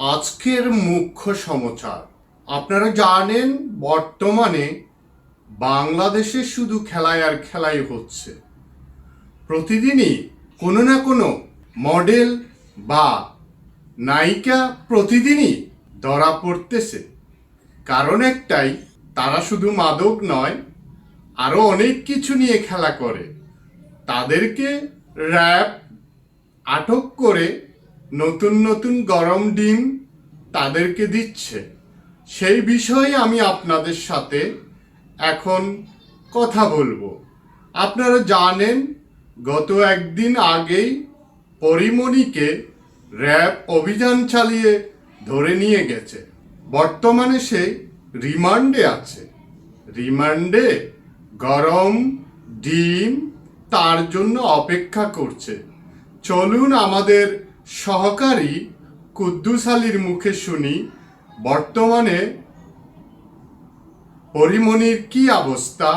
আজকের মুখ্য সমাচার। আপনারা জানেন, বর্তমানে বাংলাদেশে শুধু খেলায় আর খেলাই হচ্ছে। প্রতিদিনই কোনো না কোনো মডেল বা নায়িকা প্রতিদিনই ধরা পড়তেছে। কারণ একটাই, তারা শুধু মাদক নয় আরও অনেক কিছু নিয়ে খেলা করে। তাদেরকে র্যাব আটক করে নতুন নতুন গরম ডিম তাদেরকে দিচ্ছে। সেই বিষয়ে আমি আপনাদের সাথে এখন কথা বলব। আপনারা জানেন, গত একদিন আগেই পরিমণিকে র্যাব অভিযান চালিয়ে ধরে নিয়ে গেছে। বর্তমানে সে রিমান্ডে আছে। রিমান্ডে গরম ডিম তার জন্য অপেক্ষা করছে। চলুন আমাদের সহকারী কুদ্দুস আলীর মুখে শুনি, বর্তমানে পরিমণির কি অবস্থা?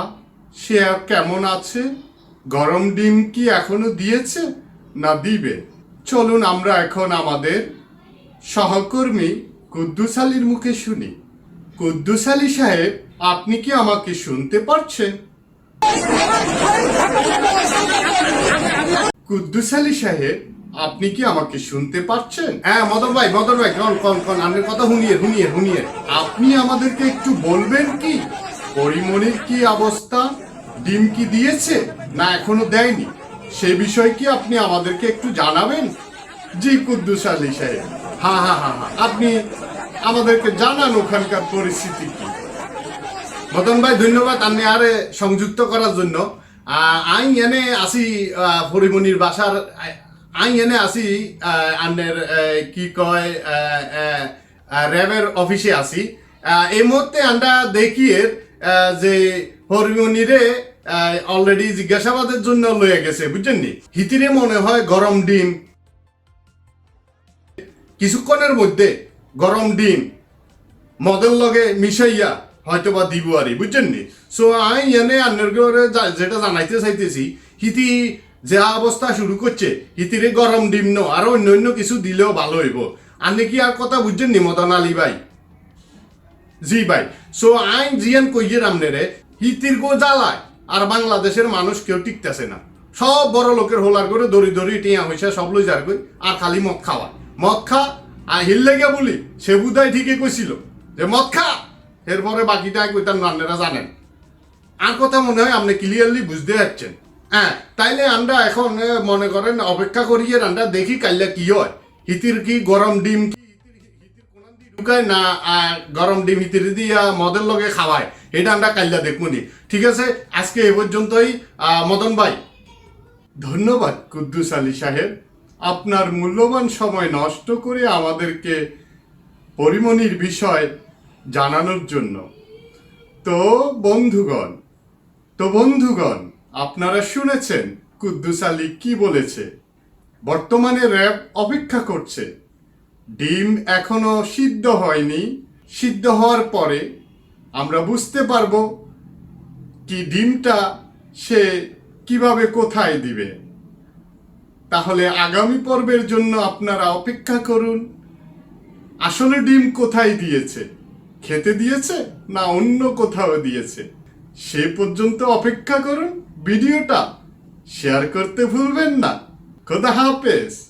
সে কেমন আছে? গরম ডিম কি এখনও দিয়েছে? না দিবে? চলুন আমরা এখন আমাদের সহকর্মী কুদ্দুস আলীর মুখে শুনি। কুদ্দুস আলী সাহেব, আপনি কি আমাকে শুনতে পারছেন? কুদ্দুস আলী সাহেব আপনি কি আমাকে শুনতে পাচ্ছেন? হ্যাঁ মদন ভাই মদন ভাই কন কন কন আপনার কথা হুনিয়ে হুনিয়ে হুনিয়ে আপনি আমাদেরকে একটু বলবেন কি? পরিমণির কি অবস্থা? ডিম কি দিয়েছে? না এখনও দেয়নি। সে বিষয়ে কি আপনি আমাদেরকে একটু জানাবেন? জি কুদ্দুস আলী সাহেব। হ্যাঁ হ্যাঁ হ্যাঁ হ্যাঁ আপনি আমাদেরকে জানান ওখানকার পরিস্থিতি কি? মদন ভাই ধন্যবাদ আপনি আরে সংযুক্ত করার জন্য। আই এনে আসি আহ, পরিমণির বাসার আই আসি আন্নের কি কয় র্যাবের অফিসে আসি এই মুহূর্তে আমরা দেখিয়ে যে পরিমণিরে অলরেডি জিজ্ঞাসাবাদের জন্য লয়ে গেছে, বুঝছেন নি? হিতিরে মনে হয় গরম ডিম। কিছুক্ষণের মধ্যে গরম ডিম, মদের লগে মিশাইয়া হয়তো বা দিব আরি বুঝছেন নি? সো আই এনে আন্নের যেটা জানাইতে চাইতেছি, হিতি যে অবস্থা শুরু করছে হিতিরে গরম ডিম ন, আর অন্য অন্য কিছু দিলেও ভালো হইব। আপনি কি আর কথা বুঝছেন নি মদন আলী ভাই? জি ভাই। সো আইন জিয়ান কইয়ে রামনেরে হিতির গো জ্বালায়, আর বাংলাদেশের মানুষ কেউ টিকতেছে না। সব বড় লোকের হোলার করে দড়ি দড়ি টিয়া হইসা সব লই যার কই, আর খালি মদ খাওয়া। মদ খা, আর হিললে গিয়া বলি, সে বুধাই ঠিকই কইছিল যে মদ খা, এরপরে বাকিটা কইতাম রান্নারা জানেন। আর কথা মনে হয় আপনি ক্লিয়ারলি বুঝতে পারছেন। হ্যাঁ তাইলে আমরা এখন মনে করেন, অপেক্ষা করিয়ে আমরা দেখি কাইলে কি হয়। হিতির কি, গরম ডিম কি? ঢুকায় না গরম ডিম হিতির দিয়া মদের লগে খাওয়ায়? এটা আমরা কাইলা দেখবনি ঠিক আছে, আজকে এ পর্যন্তই। মদন ভাই। ধন্যবাদ কুদ্দুস আলী সাহেব। আপনার মূল্যবান সময় নষ্ট করে আমাদেরকে পরিমণির বিষয় জানানোর জন্য। তো বন্ধুগণ তো বন্ধুগণ আপনারা শুনেছেন কুদ্দুস আলী কি বলেছে? বর্তমানে র্যাব অপেক্ষা করছে। ডিম এখনও সিদ্ধ হয়নি। সিদ্ধ হওয়ার পরে আমরা বুঝতে পারব কি ডিমটা সে কীভাবে কোথায় দিবে। তাহলে আগামী পর্বের জন্য আপনারা অপেক্ষা করুন। আসলে ডিম কোথায় দিয়েছে? খেতে দিয়েছে না অন্য কোথাও দিয়েছে? সে পর্যন্ত অপেক্ষা করুন। ভিডিওটা শেয়ার করতে ভুলবেন না। খোদা হাফেজ।